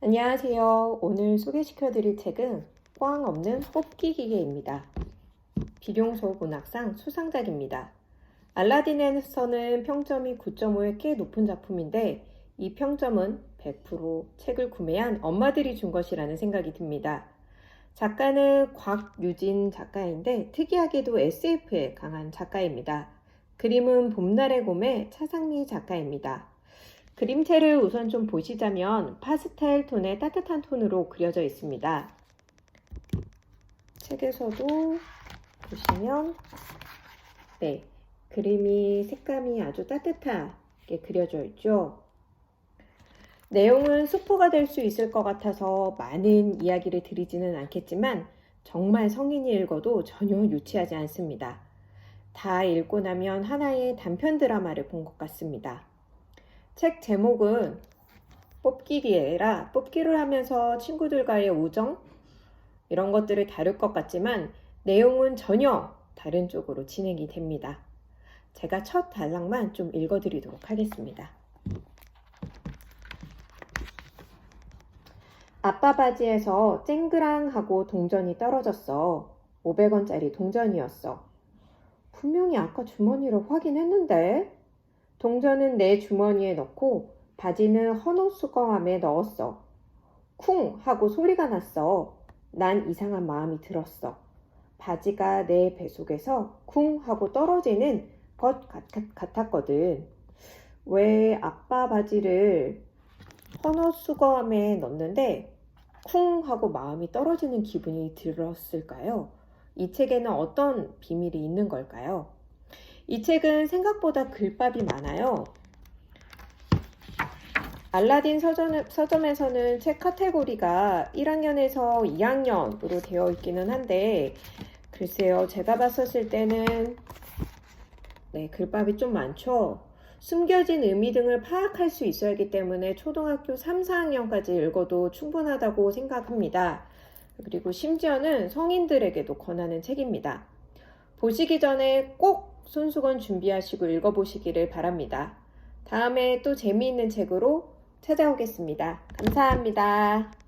안녕하세요. 오늘 소개시켜 드릴 책은 꽝 없는 뽑기 기계입니다. 비룡소 문학상 수상작입니다. 알라딘에서는 평점이 9.5의 꽤 높은 작품인데 이 평점은 100% 책을 구매한 엄마들이 준 것이라는 생각이 듭니다. 작가는 곽유진 작가인데 특이하게도 SF에 강한 작가입니다. 그림은 봄날의 곰의 차상미 작가입니다. 그림체를 우선 좀 보시자면 파스텔 톤의 따뜻한 톤으로 그려져 있습니다. 책에서도 보시면 네, 그림이 색감이 아주 따뜻하게 그려져 있죠. 내용은 스포가 될 수 있을 것 같아서 많은 이야기를 드리지는 않겠지만 정말 성인이 읽어도 전혀 유치하지 않습니다. 다 읽고 나면 하나의 단편 드라마를 본 것 같습니다. 책 제목은 뽑기기라 뽑기를 하면서 친구들과의 우정 이런 것들을 다룰 것 같지만 내용은 전혀 다른 쪽으로 진행이 됩니다. 제가 첫 단락만 좀 읽어드리도록 하겠습니다. 아빠 바지에서 쨍그랑 하고 동전이 떨어졌어. 500원짜리 동전이었어. 분명히 아까 주머니를 확인했는데. 동전은 내 주머니에 넣고 바지는 헌옷 수거함에 넣었어. 쿵 하고 소리가 났어. 난 이상한 마음이 들었어. 바지가 내 배 속에서 쿵 하고 떨어지는 것 같, 같았거든. 왜 아빠 바지를 헌옷 수거함에 넣는데 쿵 하고 마음이 떨어지는 기분이 들었을까요? 이 책에는 어떤 비밀이 있는 걸까요? 이 책은 생각보다 글밥이 많아요. 알라딘 서점, 서점 에서는 책 카테고리가 1학년에서 2학년으로 되어 있기는 한데, 글쎄요, 제가 봤었을 때는, 네, 글밥이 좀 많죠? 숨겨진 의미 등을 파악할 수 있어야 하기 때문에 초등학교 3, 4학년까지 읽어도 충분하다고 생각합니다. 그리고 심지어는 성인들에게도 권하는 책입니다. 보시기 전에 꼭 손수건 준비하시고 읽어보시기를 바랍니다. 다음에 또 재미있는 책으로 찾아오겠습니다. 감사합니다.